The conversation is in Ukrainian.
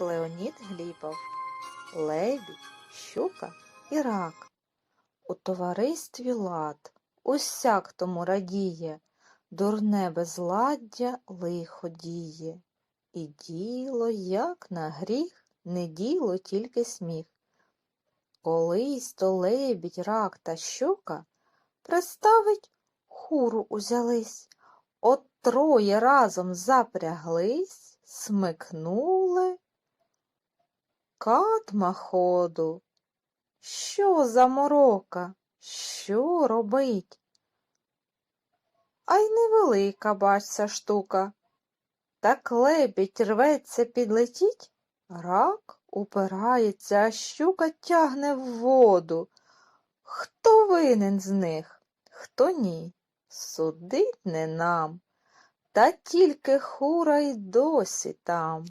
Леонід Глібов, Лебідь, Щука і Рак. У товаристві лад усяк тому радіє, дурне безладдя лихо діє. І діло, як на гріх, не діло тільки сміх. Колись то лебідь, рак та щука представить хуру узялись, от троє разом запряглись, смикнули. Катма ходу. Що за морока? Що робить? А й невелика, бачся, штука. Так лебідь рветься підлетіть, рак упирається, а щука тягне в воду. Хто винен з них, хто ні, судить не нам, та тільки хура й досі там.